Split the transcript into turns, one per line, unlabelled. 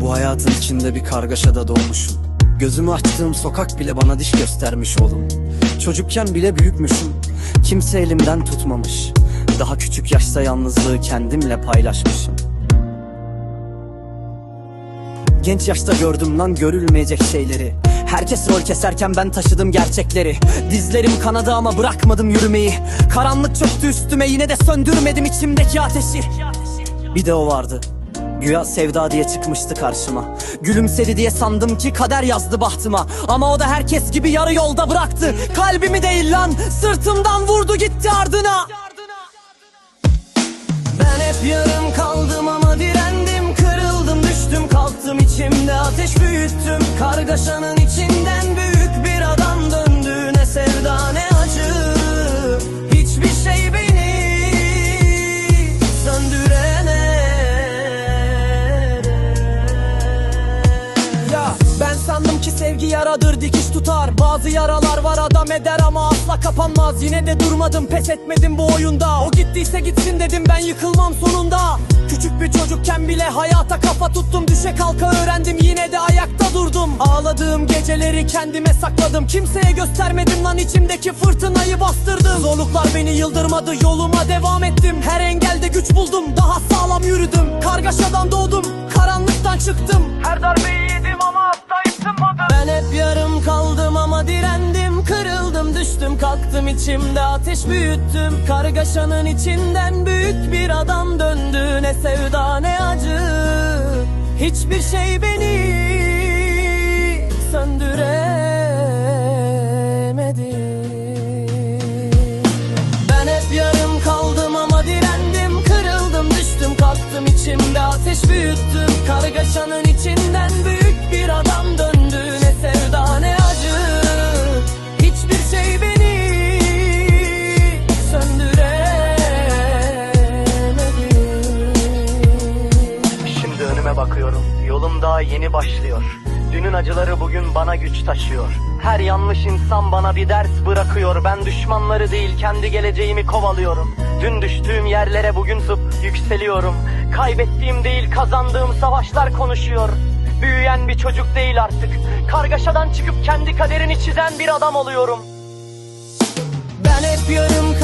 Bu hayatın içinde bir kargaşada doğmuşum. Gözümü açtığım sokak bile bana diş göstermiş oğlum. Çocukken bile büyükmüşüm. Kimse elimden tutmamış. Daha küçük yaşta yalnızlığı kendimle paylaşmışım. Genç yaşta gördüm lan görülmeyecek şeyleri. Herkes rol keserken ben taşıdım gerçekleri. Dizlerim kanadı ama bırakmadım yürümeyi. Karanlık çöktü üstüme yine de söndürmedim içimdeki ateşi. Bir de o vardı Güya sevda diye çıkmıştı karşıma. Gülümsedi diye sandım ki kader yazdı bahtıma. Ama o da herkes gibi yarı yolda bıraktı. Kalbimi değil lan sırtımdan vurdu gitti ardına. Ben hep yarım kaldım ama direndim Kırıldım düştüm kalktım içimde ateş büyüttüm. Kargaşanın içinden
sevgi yaradır dikiş tutar. Bazı yaralar var adam eder ama asla kapanmaz. Yine de durmadım pes etmedim bu oyunda. O gittiyse gitsin dedim ben yıkılmam sonunda. Küçük bir çocukken bile hayata kafa tuttum. Düşe kalka öğrendim yine de ayakta durdum. Ağladığım geceleri kendime sakladım. Kimseye göstermedim lan içimdeki fırtınayı bastırdım. Zorluklar beni yıldırmadı yoluma devam ettim. Her engelde güç buldum daha sağlam yürüdüm. Kargaşadan doğdum karanlıktan düştüm kalktım içimde ateş büyüttüm. Kargaşanın içinden büyük bir adam döndü. Ne sevda ne acı. Hiçbir şey beni söndüremedi. Ben hep yarım kaldım ama direndim. Kırıldım düştüm kalktım içimde ateş büyüttüm. Kargaşanın içinden büyük bir adam döndü
daha yeni başlıyor. Dünün acıları bugün bana güç taşıyor. Her yanlış insan bana bir ders bırakıyor. Ben düşmanları değil kendi geleceğimi kovalıyorum. Dün düştüğüm yerlere bugün zıp yükseliyorum. Kaybettiğim değil kazandığım savaşlar konuşuyor. Büyüyen bir çocuk değil artık. Kargaşadan çıkıp kendi kaderini çizen bir adam oluyorum.
Ben hep yarım